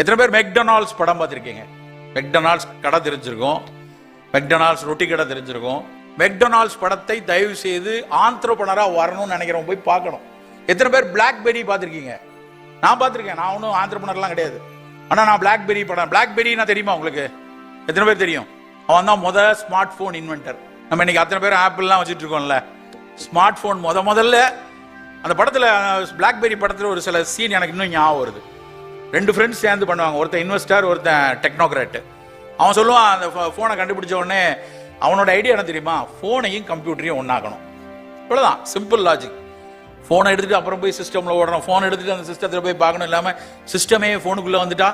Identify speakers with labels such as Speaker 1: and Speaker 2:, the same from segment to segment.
Speaker 1: எத்தனை பேர் மெக்டொனால்ட்ஸ் படம் பார்த்துருக்கீங்க? மெக்டொனால்ட்ஸ் கடை தெரிஞ்சிருக்கும். மெக்டொனால்ட்ஸ் ரொட்டி கடை தெரிஞ்சிருக்கும். மெக்டொனால்ட்ஸ் படத்தை தயவு செய்து ஆந்திரப்பனராக வரணும்னு நினைக்கிறவங்க போய் பார்க்கணும். எத்தனை பேர் பிளாக்பெரி பார்த்துருக்கீங்க? நான் பார்த்துருக்கேன். நான் ஒன்றும் ஆந்திரப்பனர்லாம் கிடையாது. ஆனால் நான் பிளாக்பெரி படம் பிளாக்பெரினா தெரியுமா உங்களுக்கு? எத்தனை பேர் தெரியும்? அவன் தான் முதல் ஸ்மார்ட் ஃபோன் இன்வென்டர் நம்ம இன்னைக்கு அத்தனை பேர் ஆப்பிள்லாம் வச்சுட்டு இருக்கோம்ல. ஸ்மார்ட் ஃபோன் முத முதல்ல அந்த படத்தில் பிளாக்பெரி படத்தில் ஒரு சில சீன் எனக்கு இன்னும் ஞாபகம் வருது. ரெண்டு ஃப்ரெண்ட்ஸ் சேர்ந்து பண்ணுவாங்க. ஒருத்தன் இன்வெஸ்டர் ஒருத்தன் டெக்னோக்ராட்டு அவன் சொல்லுவான் அந்த ஃபோனை கண்டுபிடிச்ச உடனே அவனோட ஐடியா என்ன தெரியுமா? ஃபோனையும் கம்ப்யூட்டரையும் ஒன்றாக்கணும் இவ்வளோதான் சிம்பிள் லாஜிக் ஃபோனை எடுத்துகிட்டு அப்புறம் போய் சிஸ்டமில் ஓடணும் ஃபோன் எடுத்துகிட்டு அந்த சிஸ்டத்தில் போய் பார்க்கணும். இல்லாமல் சிஸ்டமே ஃபோனுக்குள்ளே வந்துட்டா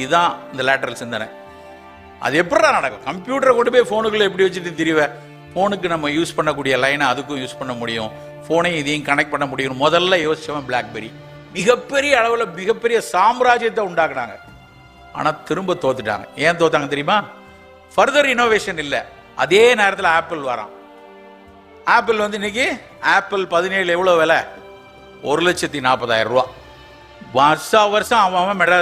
Speaker 1: இதுதான் இந்த லேட்டரல் சிந்தனை. அது எப்படிடா நடக்கும்? கம்ப்யூட்டரை கொண்டு போய் ஃபோனுக்குள்ளே எப்படி வச்சுட்டு திரிவ? ஃபோனுக்கு நம்ம யூஸ் பண்ணக்கூடிய லைனை அதுக்கும் யூஸ் பண்ண முடியும். ஃபோனையும் இதையும் கனெக்ட் பண்ண முடியும். முதல்ல யோசிச்சவன் பிளாக்பெரி மிகப்பெரிய அளவில் மிகப்பெரிய சாம்ராஜ்யத்தை உண்டாக்குனாங்க. ஆனால் திரும்ப தோத்துட்டாங்க. ஏன் தோத்தாங்க தெரியுமா? ஃபர்தர் இனோவேஷன் இல்லை. அதே நேரத்தில் ஆப்பிள் வரான். ஆப்பிள் வந்து இன்னைக்கு ஆப்பிள் பதினேழு எவ்வளோ விலை? ஒரு லட்சத்தி நாற்பதாயிரம் ரூபா. வருஷம் வருஷம் அவன் அவன் மெட்ரா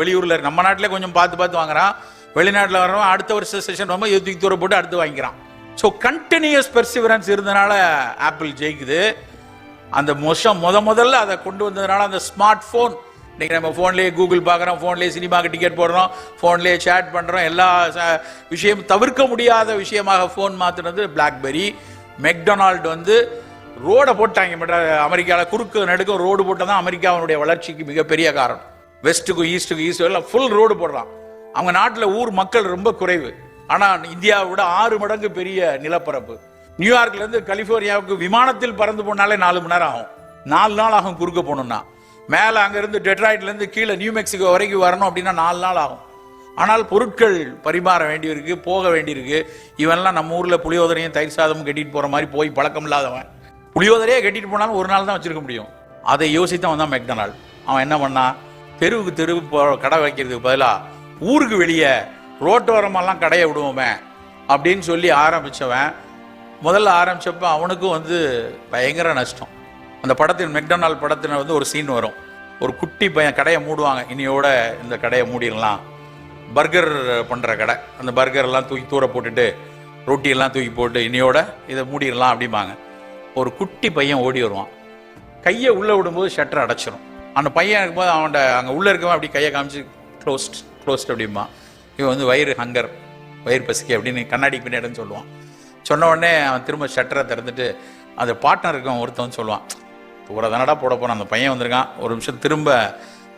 Speaker 1: வெளியூரில் நம்ம நாட்டிலே கொஞ்சம் பார்த்து பார்த்து வாங்குறான். வெளிநாட்டில் வரவன் அடுத்த வருஷம் செஷன் ரொம்ப தூக்கி தூரம் போட்டு அடுத்து வாங்கிக்கிறான். ஸோ கண்டினியூஸ் பெர்சிவரன்ஸ் இருந்தனால ஆப்பிள் ஜெயிக்குது. அந்த மோஷம் முத முதல்ல அதை கொண்டு வந்ததுனால அந்த ஸ்மார்ட் ஃபோன் இன்னைக்கு நம்ம ஃபோன்லேயே கூகுள் பார்க்குறோம் ஃபோன்லேயே சினிமாக்கு டிக்கெட் போடுறோம் ஃபோன்லேயே சேட் பண்ணுறோம் எல்லா ச- விஷயம் தவிர்க்க முடியாத விஷயமாக ஃபோன் மாற்றினது பிளாக்பெரி மெக்டொனால்டு வந்து ரோடை போட்டாங்க மெட்ரா அமெரிக்காவில் குறுக்கு நடுக்க ரோடு போட்டால் தான் அமெரிக்காவினுடைய வளர்ச்சிக்கு மிகப்பெரிய காரணம். வெஸ்ட்டுக்கும் ஈஸ்ட்டுக்கும் ஈஸ்ட் எல்லாம் ஃபுல் ரோடு போடுறான். அவங்க நாட்டில் ஊர் மக்கள் ரொம்ப குறைவு. ஆனால் இந்தியாவை விட ஆறு மடங்கு பெரிய நிலப்பரப்பு. நியூயார்க்லேருந்து கலிஃபோர்னியாவுக்கு கலிபோர்னியாவுக்கு விமானத்தில் பறந்து போனாலே நாலு மணி நேரம் ஆகும். நாலு நாள் ஆகும் குறுக்க போகணும்னா. மேலே அங்கேருந்து டெட்ராய்ட்லேருந்து கீழே நியூ மெக்சிகோ வரைக்கும் வரணும் அப்படின்னா நாலு நாள் ஆகும். ஆனால் பொருட்கள் பரிமாற வேண்டியிருக்கு போக வேண்டியிருக்கு. இவன்லாம் நம்ம ஊரில் புளியோதரையும் தயிர் சாதமும் கட்டிட்டு போகிற மாதிரி போய் பழக்கம் இல்லாதவன். புளியோதரையே கட்டிட்டு போனாலும் ஒரு நாள் தான் வச்சுருக்க முடியும். அதை யோசித்தான் தான் மெக்டனால் அவன் என்ன பண்ணான்? தெருவுக்கு தெருவு கடை வைக்கிறதுக்கு பதிலாக ஊருக்கு வெளியே ரோட்டோரமெல்லாம் கடையை விடுவோமே அப்படின்னு சொல்லி ஆரம்பித்தவன் முதல்ல ஆரம்பித்தப்ப அவனுக்கும் வந்து பயங்கர நஷ்டம். அந்த படத்தின் மெக்டொனால் படத்தில் வந்து ஒரு சீன் வரும். ஒரு குட்டி பையன் கடையை மூடுவாங்க. இனியோட இந்த கடையை மூடிடலாம். பர்கர் பண்ணுற கடை. அந்த பர்கர்லாம் தூக்கி தூர போட்டுட்டு ரொட்டியெல்லாம் தூக்கி போட்டு இனியோட இதை மூடிடலாம் அப்படிம்பாங்க. ஒரு குட்டி பையன் ஓடி வருவான். கையை உள்ளே விடும்போது ஷட்டர் அடைச்சிரும். அந்த பையன் இருக்கும்போது அவன்கிட்ட அங்கே உள்ளே இருக்கவன் அப்படி கையை காமிச்சு க்ளோஸ்ட் க்ளோஸ்ட் அப்படிம்பான். இவன் வந்து வயிறு ஹங்கர் வயிறு பசிக்கு அப்படின்னு கண்ணாடிக்கு பின்னாடின்னு சொல்லுவான். சொன்ன உடனே அவன் திரும்ப ஷட்டரை திறந்துட்டு அந்த பார்ட்னர் இருக்கவன் ஒருத்தவன் சொல்லுவான் இப்போ தானடா போட போகிறான் அந்த பையன் வந்திருக்கான். ஒரு நிமிஷம் திரும்ப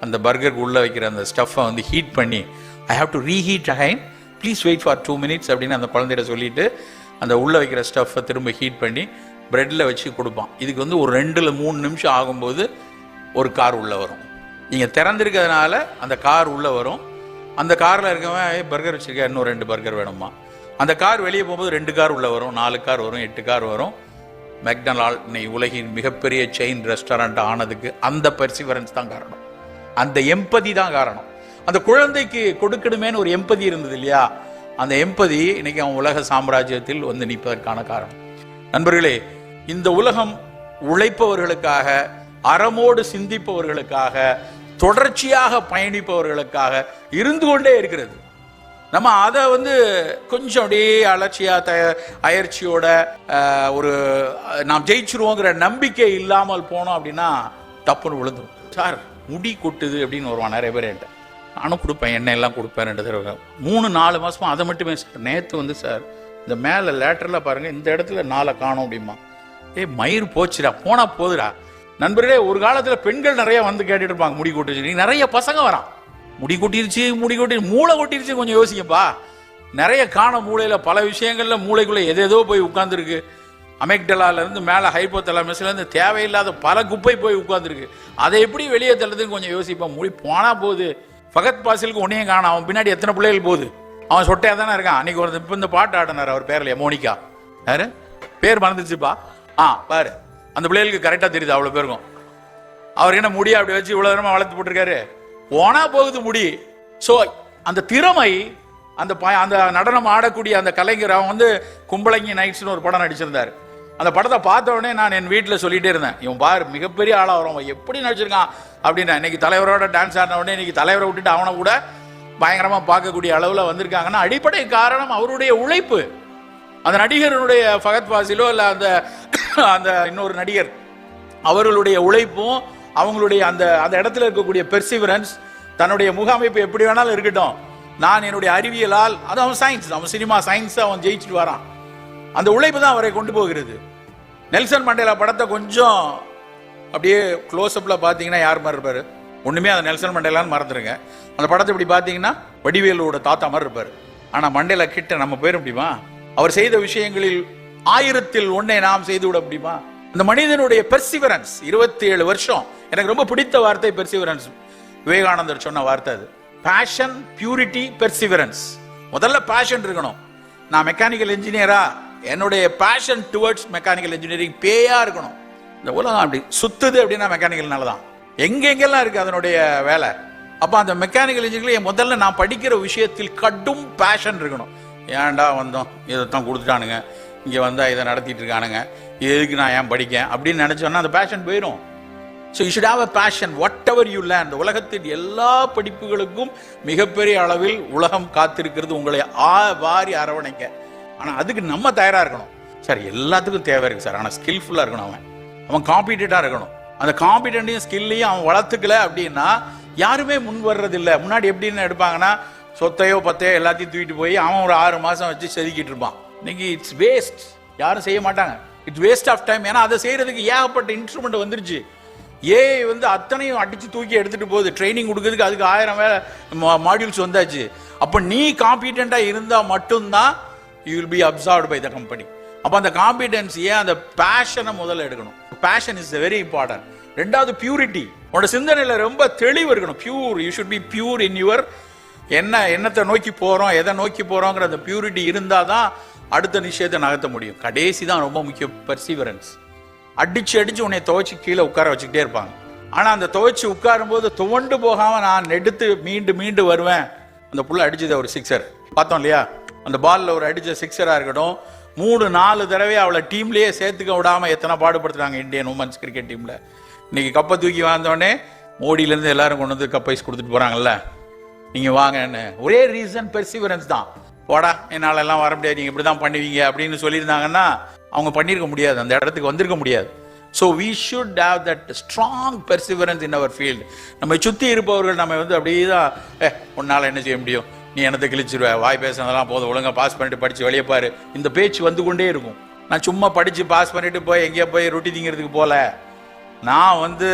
Speaker 1: அந்த பர்கருக்கு உள்ளே வைக்கிற அந்த ஸ்டஃப்பை வந்து ஹீட் பண்ணி I have to reheat again please wait for two minutes அப்படின்னு அந்த குழந்தைகிட்ட சொல்லிட்டு அந்த உள்ளே வைக்கிற ஸ்டஃப்பை திரும்ப ஹீட் பண்ணி ப்ரெட்டில் வச்சு கொடுப்பான். இதுக்கு வந்து ஒரு ரெண்டில் மூணு நிமிஷம் ஆகும்போது ஒரு கார் உள்ளே வரும். நீங்கள் திறந்திருக்கிறதுனால அந்த கார் உள்ளே வரும். அந்த காரில் இருக்கவன் பர்கர் வச்சிருக்க இன்னும் ரெண்டு பர்கர் வேணுமா அந்த கார் வெளியே போகும்போது ரெண்டு கார் உள்ளே வரும் நாலு கார் வரும் எட்டு கார் வரும். மெக்டனால் உலகின் மிகப்பெரிய செயின் ரெஸ்டாரண்ட் ஆனதுக்கு அந்த பெர்சிவரன்ஸ் தான் காரணம். அந்த எம்பதி தான் காரணம். அந்த குழந்தைக்கு கொடுக்கணுமேன்னு ஒரு எம்பதி இருந்தது இல்லையா? அந்த எம்பதி இன்னைக்கு அவன் உலக சாம்ராஜ்யத்தில் வந்து நிற்பதற்கான காரணம். நண்பர்களே இந்த உலகம் உழைப்பவர்களுக்காக அறமோடு சிந்திப்பவர்களுக்காக தொடர்ச்சியாக பயணிப்பவர்களுக்காக இருந்து கொண்டே இருக்கிறது. நம்ம அதை வந்து கொஞ்சம் அப்படியே அலட்சியா த அயற்சியோட ஒரு நாம் ஜெயிச்சிருவோங்கிற நம்பிக்கை இல்லாமல் போனோம் அப்படின்னா தப்புன்னு விழுந்துடும் சார் முடி கொட்டுது அப்படின்னு வருவான் நிறைய பேர் என்கிட்ட. நானும் கொடுப்பேன் எண்ணெய் எல்லாம் கொடுப்பேன் ரெண்டு தடவை. மூணு நாலு மாசமா அதை மட்டுமே சார். நேற்று வந்து சார் இந்த மேலே லேட்டரில் பாருங்க இந்த இடத்துல நாளை காணும் அப்படிமா ஏய் மயிர் போச்சுடா போனா போதுடா. நண்பர்களே ஒரு காலத்தில் பெண்கள் நிறைய வந்து கேட்டுட்டு இருப்பாங்க முடி கொட்டிருச்சு நீ நிறைய பசங்க வரான் முடி கொட்டிருச்சு முடி கொட்டி மூளை கொட்டிருச்சு கொஞ்சம் யோசிங்கப்பா. நிறைய காண மூளையில் பல விஷயங்களில் மூளைக்குள்ள எதேதோ போய் உட்காந்துருக்கு அமெக்டலாலேருந்து இருந்து மேல ஹைப்போதலாமஸ்ல தேவையில்லாத பல குப்பை போய் உட்காந்துருக்கு அதை எப்படி வெளியே தள்ளுறதுன்னு கொஞ்சம் யோசிப்பான் முடி போனால் போகுது. ஃபகத் பாசிலுக்கு உன்னையும் காணும். அவன் பின்னாடி எத்தனை பிள்ளைகள் போகுது? அவன் சொட்டையாக தானே இருக்கான். அன்றைக்கி ஒரு இப்போ இந்த பாட்டு ஆடினார் அவர் பேரில் மோனிகா. யாரு? பேர் மறந்துச்சுப்பா ஆ பாரு. அந்த பிள்ளைகளுக்கு கரெக்டாக தெரியுது அவ்வளோ பேருக்கும். அவர் என்ன முடிய அப்படி வச்சு இவ்வளோ தினமாக வளர்த்து போட்டிருக்காரு? ஓனா போகுது முடி. ஸோ அந்த திறமை அந்த ப- அந்த நடனம் ஆடக்கூடிய அந்த கலைஞர் அவன் வந்து கும்பலங்கி நைட்ஸ்னு ஒரு படம் நடிச்சிருந்தார். அந்த படத்தை பார்த்த உடனே நான் என் வீட்டில் சொல்லிகிட்டே இருந்தேன். இவன் பார் மிகப்பெரிய ஆளாக வரும். அவன் எப்படி நடிச்சிருக்கான் அப்படின்னு இன்னைக்கு தலைவரோட டான்ஸ் ஆடின உடனே இன்னைக்கு தலைவரை விட்டுட்டு அவனை கூட பயங்கரமாக பார்க்கக்கூடிய அளவில் வந்திருக்காங்கன்னா அடிப்படை காரணம் அவருடைய உழைப்பு. அந்த நடிகருடைய ஃபகத் ஃபாசிலோ இல்லை அந்த அந்த இன்னொரு நடிகர். அவர்களுடைய உழைப்பும் அவங்களுடைய அந்த அந்த இடத்துல இருக்கக்கூடிய பெர்சிவரன்ஸ் தன்னுடைய முகமைப்பு எப்படி வேணாலும் இருக்கட்டும். நான் என்னுடைய அறிவியலால் அது அவன் சயின்ஸ் அவன் சினிமா சயின்ஸ் அவன் ஜெயிச்சுட்டு வரான். அந்த உழைப்பு தான் அவரை கொண்டு போகிறது. நெல்சன் மண்டேலா படத்தை கொஞ்சம் அப்படியே க்ளோஸ்அப்பில் பார்த்தீங்கன்னா யார் மாதிரி இருப்பார்? ஒன்றுமே அந்த நெல்சன் மண்டேலான்னு மறந்துடுங்க அந்த படத்தை இப்படி பார்த்தீங்கன்னா வடிவேலோட தாத்தா மாதிரி இருப்பார். ஆனால் மண்டேலா கிட்ட நம்ம போயிட முடியுமா? அவர் செய்த விஷயங்களில் ஆயிரத்தில் ஒன்றை நாம் செய்து விட முடியுமா? அந்த மனிதனுடைய பெர்சிவரன்ஸ் இருபத்தி ஏழு வருஷம். எனக்கு ரொம்ப பிடித்த வார்த்தை பெர்சிவரன்ஸ் விவேகானந்தர் சொன்ன வார்த்தை அது. பேஷன் பியூரிட்டி பெர்சிவரன்ஸ் முதல்ல பேஷன் இருக்கணும். நான் மெக்கானிக்கல் இன்ஜினியரா என்னுடைய பேஷன் டுவர்ட்ஸ் மெக்கானிக்கல் இன்ஜினியரிங் பேயா இருக்கணும். இந்த உலகம் அப்படி சுத்துது அப்படின்னா மெக்கானிக்கல்னால தான். எங்கெங்கெல்லாம் இருக்கு அதனுடைய வேலை? அப்போ அந்த மெக்கானிக்கல் இன்ஜினியரிங் முதல்ல நான் படிக்கிற விஷயத்தில் கடும் பேஷன் இருக்கணும். ஏன்டா வந்தோம்? இதைத்தான் கொடுத்துட்டானுங்க. இங்கே வந்தால் இதை நடத்திட்டு இருக்கானுங்க. இது எதுக்கு நான் ஏன் படிக்கேன்? அப்படின்னு நினச்சோன்னா அந்த பேஷன் போயிடும் so you should have a passion whatever you learn அந்த உலகத்தின் எல்லா படிப்புகளுக்கும் மிகப்பெரிய அளவில் உலகம் காத்திருக்கிறது உங்களை ஆ வாரி அரவணைக்க. ஆனால் அதுக்கு நம்ம தயாராக இருக்கணும். சார் எல்லாத்துக்கும் தேவை இருக்கு சார். ஆனால் ஸ்கில்ஃபுல்லாக இருக்கணும் அவன். அவன் காம்பிடெண்ட்டாக இருக்கணும். அந்த காம்பிடென்ட்டையும் ஸ்கில்லையும் அவன் வளர்த்துக்கல அப்படின்னா யாருமே முன் வர்றதில்ல. முன்னாடி எப்படின்னு எடுப்பாங்கன்னா சொத்தையோ பத்தையோ எல்லாத்தையும் தூக்கிட்டு போய் அவன் ஒரு ஆறு மாதம் வச்சு செதுக்கிட்டு இருப்பான். இன்னைக்கு இட்ஸ் வேஸ்ட் யாரும் செய்ய மாட்டாங்க. இட்ஸ் வேஸ்ட் ஆஃப் டைம் ஏன்னா அதை செய்யறதுக்கு ஏகப்பட்ட இன்ஸ்ட்ருமெண்ட் வந்துருச்சு. ஏஐ வந்து அத்தனையும் அடிச்சு தூக்கி எடுத்துட்டு போகுது. ட்ரைனிங் கொடுக்கறதுக்கு அதுக்கு ஆயிரம் வேலை மாடியூல்ஸ் வந்தாச்சு. அப்போ நீ காம்பிடென்ட்டா இருந்தா மட்டும்தான் you will be observed by the company அப்போ அந்த காம்பிடென்சியை அந்த பேஷனை முதல்ல எடுக்கணும்? பேஷன் இஸ் வெரி இம்பார்ட்டன்ட் ரெண்டாவது பியூரிட்டி உன்னோட சிந்தனையில் ரொம்ப தெளிவு இருக்கணும். Pure you should be pure in your என்ன என்னத்தை நோக்கி போறோம் எதை நோக்கி போறோங்கிற அந்த பியூரிட்டி இருந்தால் தான் அடுத்த நிஷயத்தை நகர்த்த முடியும். கடைசி தான் ரொம்ப முக்கியம் பர்சிவரன்ஸ் அடிச்சு அடிச்சு உன்னை துவைச்சு கீழே உட்கார வச்சுக்கிட்டே இருப்பாங்க. ஆனால் அந்த துவைச்சு உட்காரும் போது துவண்டு போகாமல் நான் எடுத்து மீண்டு மீண்டு வருவேன். அந்த புள்ள அடிச்சது ஒரு சிக்ஸர் பார்த்தோம் இல்லையா? அந்த பாலில் ஒரு அடித்த சிக்ஸராக இருக்கட்டும் மூணு நாலு தடவை அவளை டீம்லேயே சேர்த்துக்க விடாமல் எத்தனை பாடுபடுத்துறாங்க இந்தியன் உமன்ஸ் கிரிக்கெட் டீமில் இன்னைக்கு கப்பை தூக்கி வந்தோடனே மோடியிலேருந்து எல்லாரும் கொண்டு வந்து கப்பைஸ் கொடுத்துட்டு போகிறாங்கல்ல நீங்கள் வாங்கன்னு ஒரே ரீசன் பெர்சிவரன்ஸ் தான். போடா என்னால் எல்லாம் வர முடியாது நீங்கள் இப்படி தான் பண்ணுவீங்க அப்படின்னு சொல்லியிருந்தாங்கன்னா அவங்க பண்ணியிருக்க முடியாது அந்த இடத்துக்கு வந்திருக்க முடியாது. So we should have that strong perseverance in our field நம்ம சுற்றி இருப்பவர்கள் நம்ம வந்து அப்படியே தான் ஏ உன்னால் என்ன செய்ய முடியும்? நீ என்னத்தை கிழிச்சிருவ? வாய் பேசுனதெல்லாம் போதும் ஒழுங்காக பாஸ் பண்ணிட்டு படித்து வெளியே பாரு. இந்த பேச்சு வந்து கொண்டே இருக்கும். நான் சும்மா படித்து பாஸ் பண்ணிட்டு போய் எங்கேயோ போய் ரொட்டி திங்கிறதுக்கு போல. நான் வந்து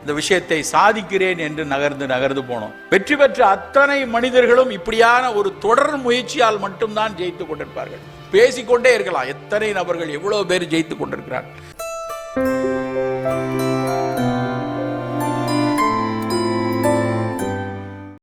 Speaker 1: இந்த விஷயத்தை சாதிக்கிறேன் என்று நகர்ந்து நகர்ந்து போனோம். வெற்றி பெற்ற அத்தனை மனிதர்களும் இப்படியான ஒரு தொடர் முயற்சியால் மட்டும்தான் ஜெயித்து கொண்டிருப்பார்கள். பேசிக்கொண்டே இருக்கலாம். எத்தனை நபர்கள் எவ்வளவு பேர் ஜெயித்துக் கொண்டிருக்கிறார்கள்?